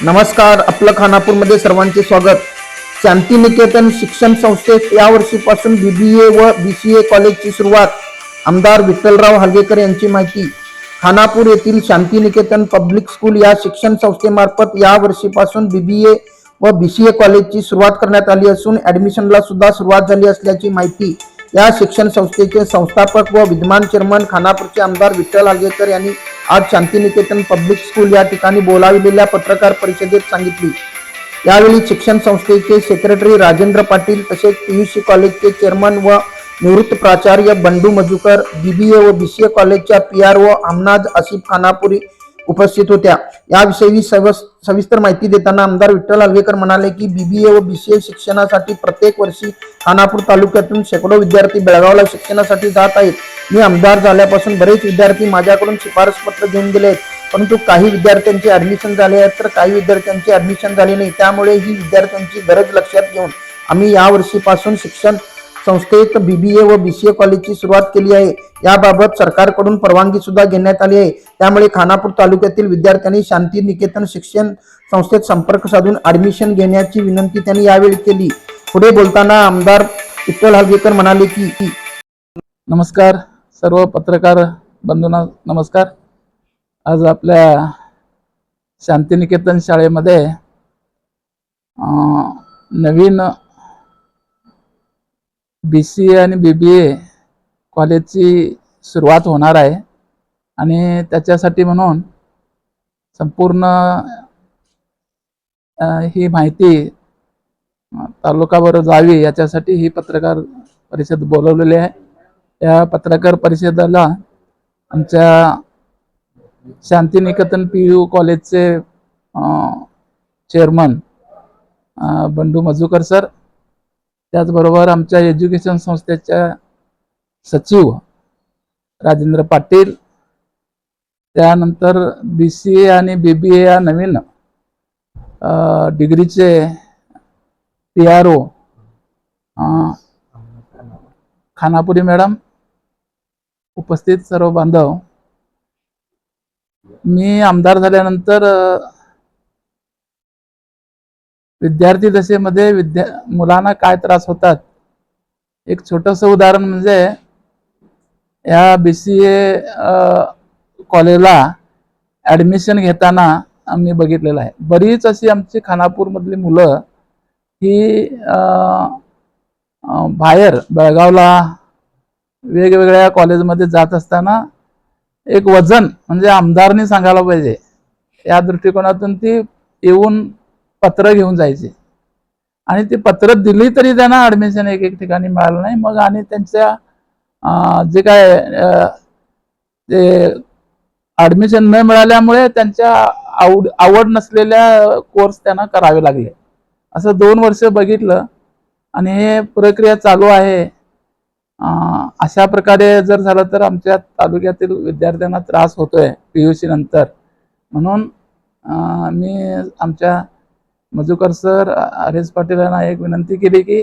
नमस्कार आपलं खानापूरमध्ये सर्वांचे स्वागत. शांतिनिकेतन शिक्षण संस्थेत या वर्षीपासून बी बी ए व बी सी ए कॉलेजची सुरुवात. आमदार विठ्ठलराव हलगेकर यांची माहिती. खानापूर येथील शांतिनिकेतन पब्लिक स्कूल या शिक्षण संस्थेमार्फत या वर्षीपासून बी बी ए व बी सी ए कॉलेजची सुरुवात करण्यात आली असून ॲडमिशनला सुद्धा सुरुवात झाली असल्याची माहिती या शिक्षण संस्थेचे संस्थापक व विद्यमान चेअरमन खानापूरचे आमदार विठ्ठल हलगेकर यांनी आज शांतिनिकेतन पब्लिक स्कूल या ठिकाणी बोलाविलेल्या पत्रकार परिषदेत सांगितली. यावेळी शिक्षण संस्थेचे सेक्रेटरी राजेंद्र पाटील तसेच पीयूसी कॉलेजचे चेअरमन व निवृत्त प्राचार्य बंडू मजुकर बीबीए व बीसीए कॉलेजच्या P R O Amnaz Asif Khanapuri उपस्थित होत्या. याविषयी सव सविस्तर माहिती देताना आमदार विठ्ठल हलगेकर म्हणाले की बीबीए व बीसीए शिक्षणासाठी प्रत्येक वर्षी खानापूर तालुक्यातून शेकडो विद्यार्थी बेळगावला शिक्षणासाठी जात आहेत. मी आमदार झाल्यापासून बरेच विद्यार्थी माझ्याकडून शिफारस पत्र घेऊन गेले आहेत परंतु काही विद्यार्थ्यांचे ऍडमिशन झाले आहेत तर काही विद्यार्थ्यांचे ऍडमिशन झाले नाही. त्यामुळे ही विद्यार्थ्यांची गरज लक्षात घेऊन आम्ही यावर्षीपासून शिक्षण संस्थेत बी बी ए व बी सी ए कॉलेजची सुरुवात केली आहे. याबाबत सरकारकडून परवानगी सुद्धा घेण्यात आली आहे. त्यामुळे खानापूर तालुक्यातील विद्यार्थ्यांनी शांती निकेतन शिक्षण संस्थेत संपर्क साधून ऍडमिशन घेण्याची विनंती त्यांनी यावेळी केली. पुढे बोलताना आमदार विठ्ठल हलगेकर म्हणाले की नमस्कार. सर्व पत्रकार बंधूंना नमस्कार. आज आपल्या शांतिनिकेतन शाळेमध्ये नवीन बी सी ए आणि बी बी ए कॉलेजची सुरुवात होणार आहे. आणि त्याच्यासाठी म्हणून संपूर्ण ही माहिती तालुकावर जावी याच्यासाठी ही पत्रकार परिषद बोलवलेली आहे. या पत्रकार परिषदेला आमच्या शांतिनिकेतन पी यू कॉलेजचे चेअरमन बंडू मजुकर सर त्याचबरोबर आमच्या एज्युकेशन संस्थेच्या सचिव राजेंद्र पाटील त्यानंतर बी सी ए आणि बी बी ए या नवीन डिग्रीचे P R O Khanapuri madam उपस्थित सर्व बांधव. मी आमदार झाल्यानंतर विद्यार्थी दशेमध्ये विद्या मुलांना काय त्रास होतात? एक छोटस उदाहरण म्हणजे या बी सी ए कॉलेजला ॲडमिशन घेताना आम्ही बघितलेलं आहे. बरीच अशी आमची खानापूरमधली मुलं ही बाहेर बेळगावला वेगवेगळ्या कॉलेजमध्ये जात असताना एक वजन म्हणजे आमदारनी सांगायला पाहिजे. या दृष्टिकोनातून ती येऊन पत्र घेऊन जायची. आणि ती पत्र दिली तरी त्यांना ऍडमिशन एक एक ठिकाणी मिळालं नाही. मग आणि त्यांच्या जे काय ते ऍडमिशन न मिळाल्यामुळे त्यांच्या आवड आवड नसलेल्या कोर्स त्यांना करावे लागले. असं दोन वर्ष बघितलं आणि हे प्रक्रिया चालू आहे. अशा प्रकारे जर झालं तर आमच्या तालुक्यातील विद्यार्थ्यांना त्रास होतोय पी यू सी नंतर. म्हणून मी आमच्या Majukar sir R S Patil यांना एक विनंती केली की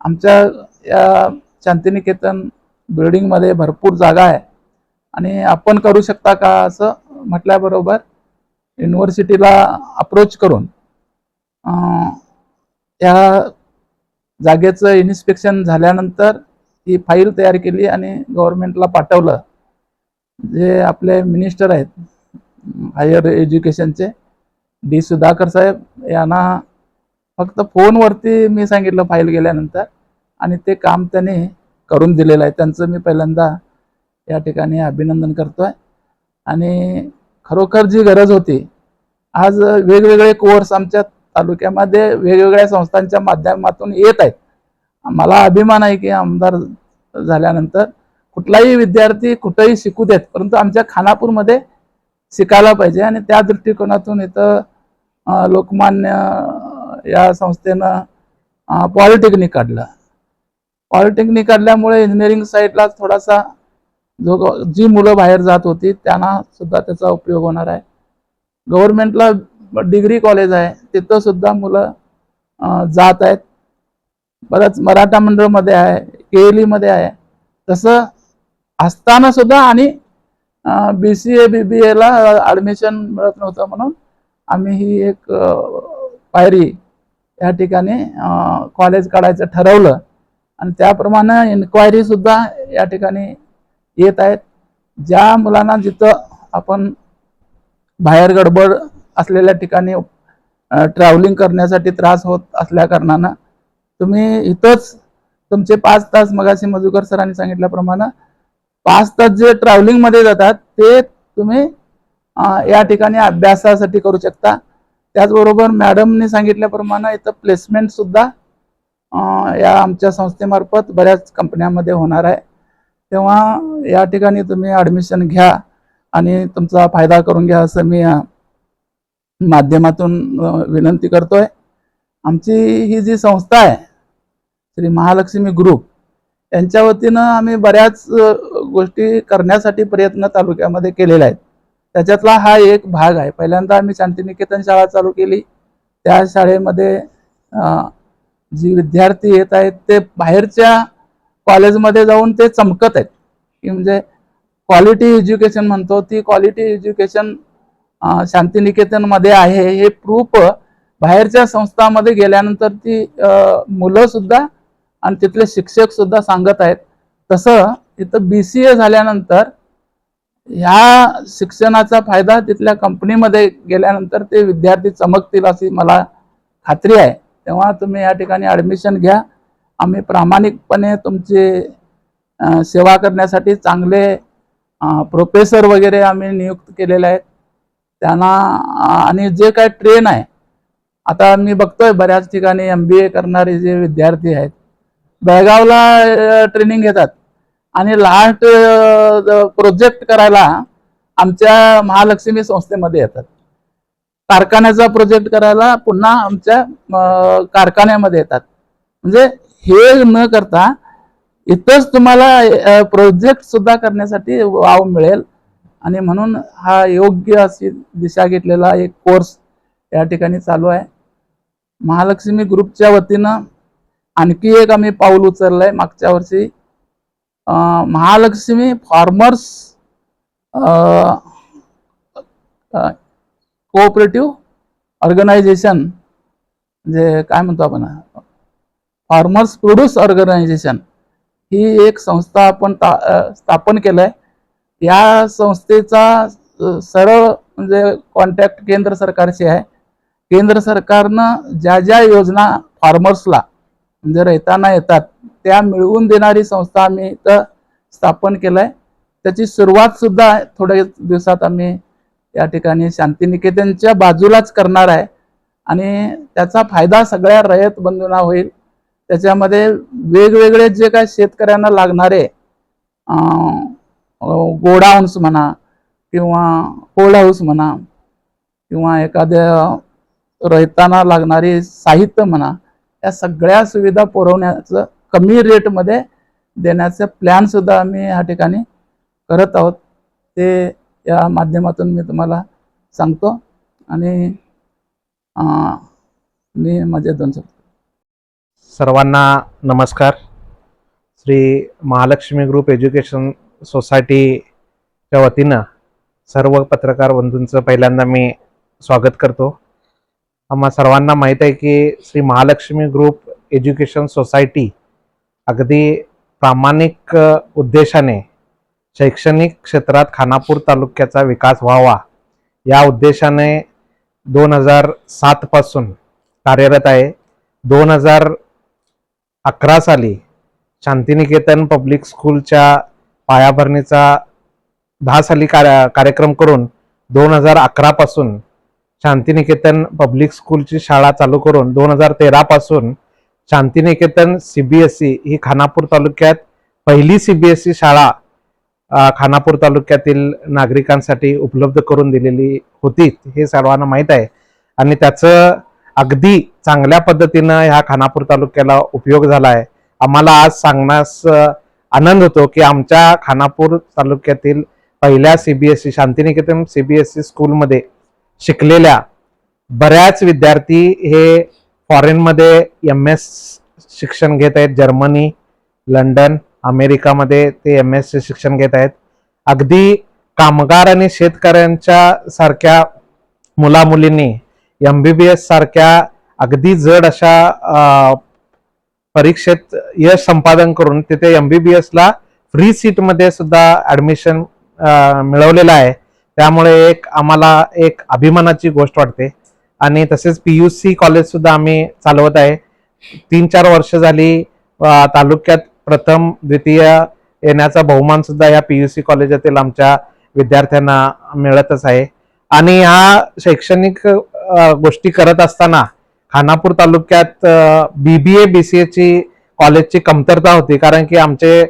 आमच्या या शांतिनिकेतन बिल्डिंगमध्ये भरपूर जागा आहे. आणि आपण करू शकता का असं म्हटल्याबरोबर युनिव्हर्सिटीला अप्रोच करून या जागेचं इन्स्पेक्शन झाल्यानंतर ही फाईल तयार केली आणि गव्हर्नमेंटला पाठवलं. जे आपले मिनिस्टर आहेत हायर एज्युकेशनचे डी सुधाकर साहेब यांना फक्त फोनवरती मी सांगितलं फाईल गेल्यानंतर आणि ते काम त्यांनी करून दिलेलं आहे. त्यांचं मी पहिल्यांदा या ठिकाणी अभिनंदन करतो आहे आणि खरोखर जी गरज होती आज वेगवेगळे कोर्स आमच्या तालुक्यामध्ये वेगवेगळ्या संस्थांच्या माध्यमातून येत आहेत. मला अभिमान आहे की आमदार झाल्यानंतर कुठलाही विद्यार्थी कुठंही शिकू देत परंतु आमच्या खानापूरमध्ये शिकायला पाहिजे आणि त्या दृष्टिकोनातून इथं लोकमान्य या संस्थेनं पॉलिटेक्निक काढलं. पॉलिटेक्निक काढल्यामुळे इंजिनिअरिंग साईडला थोडासा जो जी मुलं बाहेर जात होती त्यांना सुद्धा त्याचा उपयोग होणार आहे. गव्हर्नमेंटला डिग्री कॉलेज आहे तिथं सुद्धा मुलं जात आहेत. बरंच मराठा मंडळमध्ये आहे केएलीमध्ये आहे. तसं असताना सुद्धा आणि बी सी ए बी बी एला ॲडमिशन मिळत नव्हतं म्हणून आम्ही ही एक पायरी या ठिकाणी कॉलेज काढायचं ठरवलं. आणि त्याप्रमाणे इन्क्वायरी सुद्धा या ठिकाणी येत आहेत. ज्या मुलांना जिथं आपण बाहेर गडबड असलेल्या ठिकाणी ट्रॅव्हलिंग करण्यासाठी त्रास होत असल्या कारणानं तुम्ही इथंच तुमचे पाच तास मगाशी मधुकर सरांनी सांगितल्याप्रमाणे पाच तास जे ट्रॅव्हलिंगमध्ये जातात ते तुम्ही या ठिकाणी अभ्यासासाठी करू शकता. त्याचबरोबर मॅडमने सांगितल्याप्रमाणे इथं प्लेसमेंट सुद्धा या आमच्या संस्थेमार्फत बऱ्याच कंपन्यांमध्ये होणार आहे. तेव्हा या ठिकाणी तुम्ही ॲडमिशन घ्या आणि तुमचा फायदा करून घ्या असं मी माध्यमातून विनंती करतोय. आमची ही जी संस्था आहे श्री महालक्ष्मी ग्रुप. यांच्या वतीनं आम्ही बऱ्याच गोष्टी करण्यासाठी प्रयत्न तालुक्यामध्ये केलेले आहेत त्याच्यातला हा एक भाग आहे. पहिल्यांदा आम्ही शांतिनिकेतन शाळा चालू केली. त्या शाळेमध्ये जी विद्यार्थी येत आहेत ते बाहेरच्या कॉलेजमध्ये जाऊन ते चमकत आहेत. की म्हणजे क्वालिटी एज्युकेशन म्हणतो ती क्वालिटी एज्युकेशन शांतिनिकेतनमध्ये आहे. हे प्रूफ बाहेरच्या संस्थांमध्ये गेल्यानंतर ती मुलंसुद्धा आणि तिथले शिक्षक सुद्धा सांगत आहेत. तसं इथं बी सी ए झाल्यानंतर ह्या शिक्षणाचा फायदा तिथल्या कंपनीमध्ये गेल्यानंतर ते विद्यार्थी चमकतील अशी मला खात्री आहे. तेव्हा तुम्ही या ठिकाणी ॲडमिशन घ्या. आम्ही प्रामाणिकपणे तुमची सेवा करण्यासाठी चांगले प्रोफेसर वगैरे आम्ही नियुक्त केलेले आहेत. त्यांना आणि जे काय ट्रेन आहे आता मी बघतोय बऱ्याच ठिकाणी एम बी ए करणारे जे विद्यार्थी आहेत बेळगावला ट्रेनिंग घेतात. आणि लास्ट प्रोजेक्ट करायला आमच्या महालक्ष्मी संस्थेमध्ये येतात. कारखान्याचा प्रोजेक्ट करायला पुन्हा आमच्या कारखान्यामध्ये येतात. म्हणजे हे न करता इथंच तुम्हाला प्रोजेक्ट सुद्धा करण्यासाठी वाव मिळेल. आणि म्हणून हा योग्य अशी दिशा घेतलेला एक कोर्स या ठिकाणी चालू आहे. महालक्ष्मी ग्रुपच्या वतीनं आणखी एक आम्ही पाऊल उचललंय मागच्या वर्षी. महालक्ष्मी फार्मर्स कोऑपरेटिव्ह ऑर्गनायझेशन म्हणजे काय म्हणतो आपण फार्मर्स प्रोड्यूस ऑर्गनायझेशन ही एक संस्था आपण ता- अं, स्थापन केलंय. या संस्थेचा सरळ म्हणजे कॉन्टॅक्ट केंद्र सरकारशी आहे. केंद्र सरकारनं ज्या ज्या योजना फार्मर्सला म्हणजे रैताना येतात त्या मिळवून देणारी संस्था आम्ही इथं स्थापन केलंय. त्याची सुरुवात सुद्धा थोड्या दिवसात आम्ही या ठिकाणी शांतिनिकेतनच्या बाजूलाच करणार आहे. आणि त्याचा फायदा सगळ्या रयत बंधूंना होईल. त्याच्यामध्ये वेगवेगळे जे काय शेतकऱ्यांना लागणारे गोडाऊन्स म्हणा किंवा कोल्ड हाऊस म्हणा किंवा एखाद्या रैताना लागणारी साहित्य म्हणा या सगळ्या सुविधा पुरवण्याचं कमी रेटमध्ये देण्याचं प्लॅनसुद्धा आम्ही या ठिकाणी करत आहोत. ते या माध्यमातून मी तुम्हाला सांगतो आणि मी माझे दोन शब्द. सर्वांना नमस्कार. श्री महालक्ष्मी ग्रुप एज्युकेशन सोसायटीच्या वतीनं सर्व पत्रकार बंधूंचं पहिल्यांदा मी स्वागत करतो. आम्हा सर्वांना माहीत आहे की Shri Mahalakshmi group education society अगदी प्रामाणिक उद्देशाने शैक्षणिक क्षेत्रात खानापूर तालुक्याचा विकास व्हावा. या उद्देशाने दोन हजार सातपासून कार्यरत आहे. दोन हजार अकरा साली शांतिनिकेतन पब्लिक स्कूलच्या पायाभरणीचा दहा साली कार्य कार्यक्रम करून दोन हजार अकरापासून शांतिनिकेतन पब्लिक स्कूलची शाळा चालू करून दोन हजार तेरापासून Shantiniketan C B S E ही खानापूर तालुक्यात पहिली सी बी एस ई शाळा खानापूर तालुक्यातील नागरिकांसाठी उपलब्ध करून दिलेली होती. हे सर्वांना माहीत आहे. आणि त्याचं अगदी चांगल्या पद्धतीनं ह्या खानापूर तालुक्याला उपयोग झाला आहे आम्हाला आज सांगण्यास आनंद होतो की आमच्या खानापूर तालुक्यातील पहिल्या सीबीएसई शांतिनिकेतन सीबीएसई स्कूलमध्ये शिकलेल्या बऱ्याच विद्यार्थी हे फॉरेनमध्ये एम एस शिक्षण घेत आहेत. जर्मनी लंडन अमेरिकामध्ये ते एम एस शिक्षण घेत आहेत. अगदी कामगार आणि शेतकऱ्यांच्या सारख्या मुलामुलींनी एम बी बी एस सारख्या अगदी जड अशा परीक्षेत यश संपादन करून तिथे एम बी बी एसला फ्री सीटमध्ये सुद्धा ॲडमिशन मिळवलेलं आहे. त्यामुळे एक आम्हाला एक अभिमानाची गोष्ट वाटते. आणि तसेच पी यू सी कॉलेज सुद्धा आम्ही चालवत आहे. तीन चार वर्ष झाली तालुक्यात प्रथम द्वितीय येण्याचा बहुमान सुद्धा या पी यू सी कॉलेजातील आमच्या विद्यार्थ्यांना मिळतच आहे. आणि ह्या शैक्षणिक गोष्टी करत असताना खानापूर तालुक्यात बी बी ए बी सी एची कॉलेजची कमतरता होती. कारण की आमचे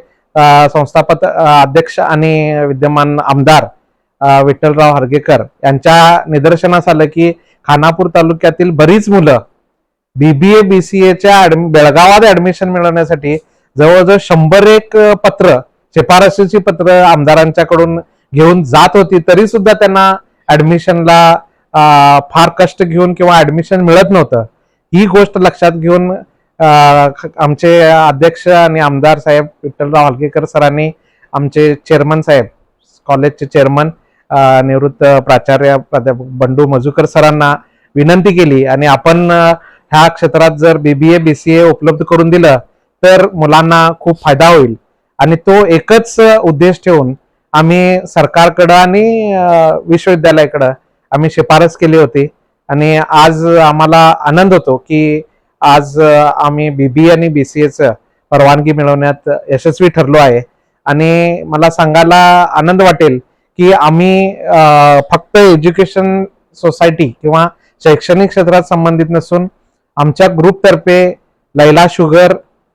संस्थापक अध्यक्ष आणि विद्यमान आमदार विठ्ठलराव हरगेकर यांच्या निदर्शनास आलं की खानापूर तालुक्यातील बरीच मुलं बीबीए बीसीएच्या बेळगावात ऍडमिशन मिळवण्यासाठी जवळजवळ शंभर एक पत्र शिफारशीची पत्र आमदारांच्याकडून घेऊन जात होती. तरी सुद्धा त्यांना ऍडमिशनला फार कष्ट घेऊन किंवा ऍडमिशन मिळत नव्हतं. ही गोष्ट लक्षात घेऊन आमचे अध्यक्ष आणि आमदार साहेब विठ्ठलराव हलगेकर सरांनी आमचे चेअरमन साहेब कॉलेजचे चेअरमन निवृत्त प्राचार्य प्राध्यापक बंडू मजुकर सरांना विनंती केली. आणि आपण ह्या क्षेत्रात जर बीबीए बीसीए उपलब्ध करून दिलं तर मुलांना खूप फायदा होईल. आणि तो एकच उद्देश ठेवून आम्ही सरकारकडं आणि विश्वविद्यालयाकडं आम्ही शिफारस केली होती. आणि आज आम्हाला आनंद होतो की आज अ, आम्ही बीबीए आणि बी सी एचं परवानगी मिळवण्यात यशस्वी ठरलो आहे. आणि मला सांगायला आनंद वाटेल की आम्ही फक्त एज्युकेशन सोसायटी किंवा शैक्षणिक क्षेत्रात संबंधित नसून आमच्या ग्रुपतर्फे Laila sugar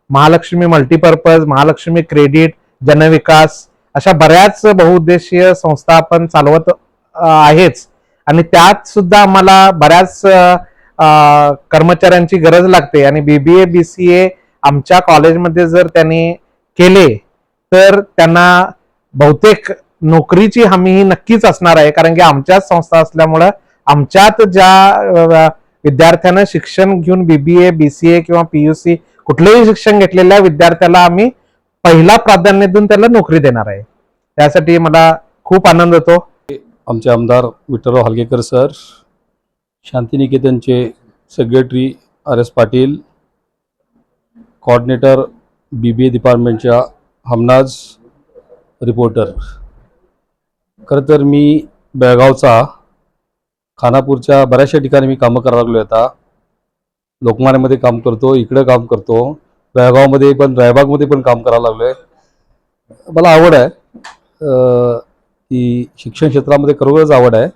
Mahalakshmi multipurpose Mahalakshmi credit Janvikas अशा बऱ्याच बहुउद्देशीय संस्था आपण चालवत आहेच. आणि त्यात सुद्धा आम्हाला बऱ्याच कर्मचाऱ्यांची गरज लागते. आणि बीबीए ए आमच्या कॉलेजमध्ये जर त्यांनी केले तर त्यांना बहुतेक नोकरीची हमी ही नक्कीच असणार आहे कारण की आमच्याच संस्था असल्यामुळं आमच्यात ज्या विद्यार्थ्यांना विद्यार्थ्यानं शिक्षण घेऊन बीबीए बीसीए किंवा पीयूसी कुठलंही शिक्षण घेतलेल्या विद्यार्थ्याला आम्ही पहिला प्राधान्य देऊन त्याला नोकरी देणार आहे. त्यासाठी मला खूप आनंद होतो. आमचे आमदार Vitthalrao Halgekar sir शांतिनिकेतनचे secretary R S Patil coordinator B B A डिपार्टमेंटच्या Hamnaz reporter खरं तर मी बेळगावचा खानापूरच्या बऱ्याचशा ठिकाणी मी कामं करायला लागलो आता. लोकमान्यामध्ये काम करतो इकडं काम करतो. बेळगावमध्ये पण रायबागमध्ये पण काम करायला लागलो आहे मला आवड आहे. की शिक्षण क्षेत्रामध्ये खरोखरच आवड आहे.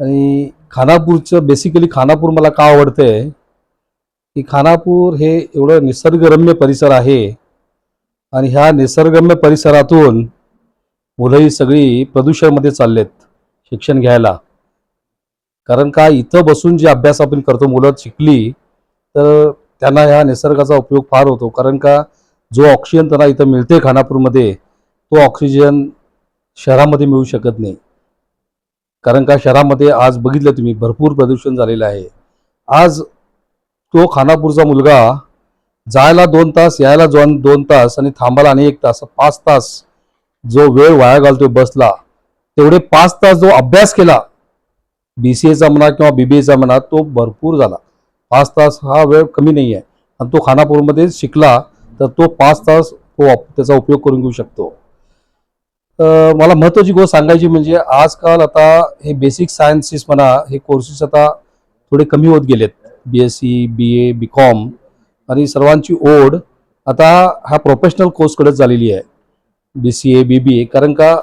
आणि खानापूरचं बेसिकली खानापूर मला का आवडतं आहे की खानापूर हे एवढं निसर्गरम्य परिसर आहे. आणि ह्या निसर्गरम्य परिसरातून मुलं ही सगळी प्रदूषणमध्ये चाललेत शिक्षण घ्यायला. कारण का इथं बसून जे अभ्यास आपण करतो मुलं शिकली तर त्यांना ह्या निसर्गाचा उपयोग फार होतो. कारण का जो ऑक्सिजन त्यांना इथं मिळते खानापूरमध्ये तो ऑक्सिजन शहरामध्ये मिळू शकत नाही. कारण का शहरामध्ये आज बघितलं तुम्ही भरपूर प्रदूषण झालेलं आहे. आज तो खानापूरचा मुलगा जायला दोन तास यायला दोन दोन तास आणि थांबायला आणि एक तास पाच तास जो वेळ वाया घालतोय बसला तेवढे पाच तास जो अभ्यास केला बी सी एचा म्हणा किंवा बी बी एचा म्हणा तो भरपूर झाला. पाच तास हा वेळ कमी नाही आहे आणि तो खानापूरमध्ये शिकला तर तो पाच तास तो त्याचा उपयोग करून घेऊ शकतो. मला महत्त्वाची गोष्ट सांगायची म्हणजे आजकाल आता हे बेसिक सायन्सेस म्हणा हे कोर्सेस आता थोडे कमी होत गेलेत. B S C B A B com आणि सर्वांची ओढ आता ह्या प्रोफेशनल कोर्सकडेच झालेली आहे. B C A B B ए कारण का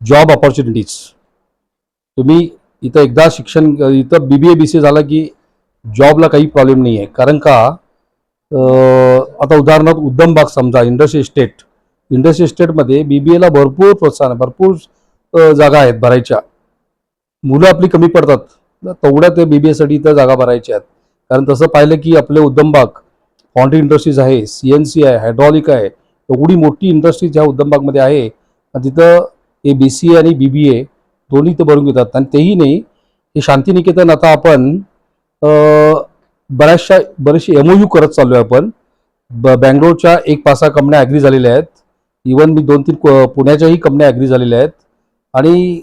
जॉब ऑपॉर्च्युनिटीज तुम्ही इथं एकदा शिक्षण इथं बी बी ए बी सी ए झालं की जॉबला काही प्रॉब्लेम नाही आहे कारण का आता उदाहरणार्थ उद्यम बाग समजा इंडस्ट्री इस्टेट इंडस्ट्री इस्टेटमध्ये बी बी एला भरपूर प्रोत्साहन आहे भरपूर जागा आहेत भरायच्या. मुलं आपली कमी पडतात. तेवढ्या ते बी बी एसाठी इथं जागा भरायच्या आहेत. कारण तसं पाहिलं की आपले उद्यम बाग फाउंड्री इंडस्ट्रीज आहे सी एन सी आहे हायड्रॉलिक आहे एवढी मोठी इंडस्ट्रीज ज्या उद्यमबागमध्ये आहे तिथं हे बी सी ए आणि बी बी ए दोन्ही इथं भरून घेतात. आणि तेही नाही हे शांतिनिकेतन आता आपण बऱ्याचशा बरेचसे एम ओ यू करत चाललो आहे आपण. ब बँगलोरच्या एक पाच सहा कंपन्या ॲग्री झालेल्या आहेत. इवन मी दोन तीन पुण्याच्याही कंपन्या ॲग्री झालेल्या आहेत. आणि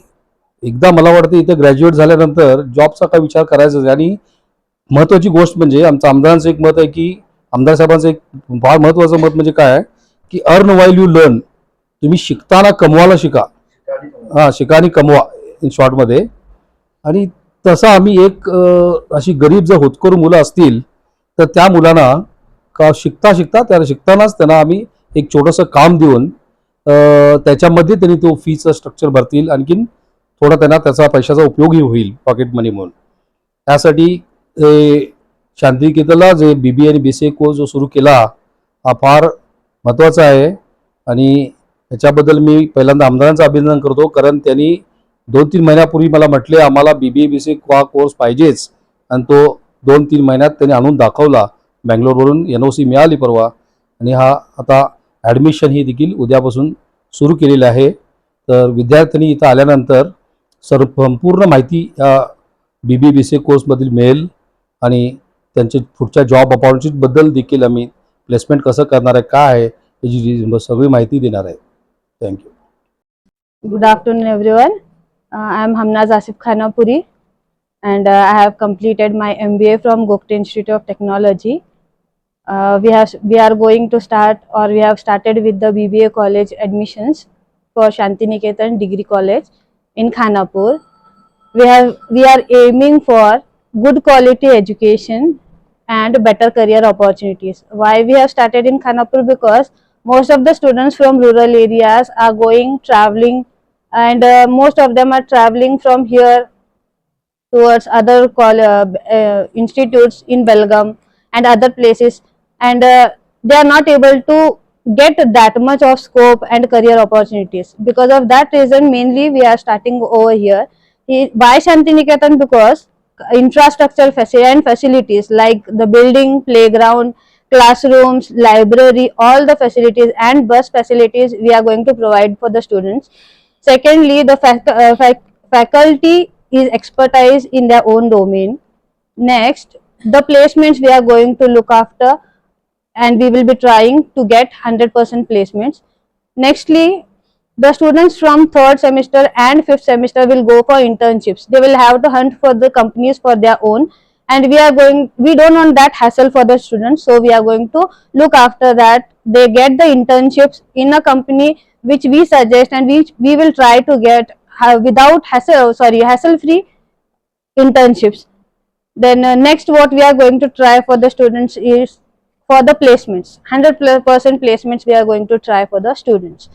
एकदा मला वाटतं इथं ग्रॅज्युएट झाल्यानंतर जॉबचा काय विचार करायचा नाही. आणि महत्त्वाची गोष्ट म्हणजे आमचं आमदारांचं एक मत आहे की आमदार साहेबांचं एक फार महत्त्वाचं मत म्हणजे काय आहे? की अर्न वाईल यू लर्न तुम्ही शिकताना कमवायला शिका. हां शिका आणि कमवा इन शॉर्टमध्ये आणि तसं आम्ही एक अशी गरीब जर होतकरू मुलं असतील तर त्या मुलांना का शिकता शिकता त्याला शिकतानाच त्यांना आम्ही एक छोटंसं काम देऊन त्याच्यामध्ये त्यांनी तो फीचं स्ट्रक्चर भरतील. आणखीन थोडा त्यांना त्याचा पैशाचा उपयोगही होईल पॉकेट मनी म्हणून. त्यासाठी शांतिनिकेतनला जे बी बी आणि बी सी ए कोर्स जो सुरू केला हा फार महत्त्वाचं आहे. आणि याच्याबद्दल मी पहिल्यांदा आमदारांचं अभिनंदन करतो कारण त्यांनी दोन तीन महिन्यापूर्वी मला म्हटले आम्हाला बी बी ए बी सी हा कोर्स पाहिजेच. आणि तो दोन तीन महिन्यात त्यांनी आणून दाखवला. बँगलोरवरून एन ओ सी मिळाली परवा. आणि हा आता ॲडमिशन ही देखील उद्यापासून सुरू केलेली आहे. तर विद्यार्थ्यांनी इथं आल्यानंतर सर्व संपूर्ण माहिती या बी बी बी सी कोर्समधील मिळेल. आणि त्यांचे पुढच्या जॉब अपॉर्च्युनिटीबद्दल देखील आम्ही प्लेसमेंट कसं करणार आहे काय आहे याची सगळी माहिती देणार आहे thank you good afternoon everyone I am Hamnaz Asif Khanapuri and I have completed my M B A from Gokhate institute of technology we have we are going to start or we have started with the B B A college admissions for Shantiniketan degree college in Khanapur we have we are aiming for good quality education and better career opportunities. Why we have started in Khanapur? Because most of the students from rural areas are going traveling and uh, most of them are traveling from here towards other uh, uh, institutes in Belgaum and other places. And uh, they are not able to get that much of scope and career opportunities. Because of that reason mainly we are starting over here. He- why Shantiniketan because infrastructure and facilities like the building playground classrooms library all the facilities and bus facilities we are going to provide for the students. Secondly the fac- uh, fac- faculty is expertise in their own domain. Next the placements we are going to look after and we will be trying to get 100% placements. Nextly the students from third semester and fifth semester will go for internships. They will have to hunt for the companies for their own. And we are going we don't want that hassle for the students. So we are going to look after that. They get the internships in a company which we suggest and which we will try to get uh, without hassle sorry hassle free internships. Then uh, next what we are going to try for the students is for the placements. 100 percent placements we are going to try for the students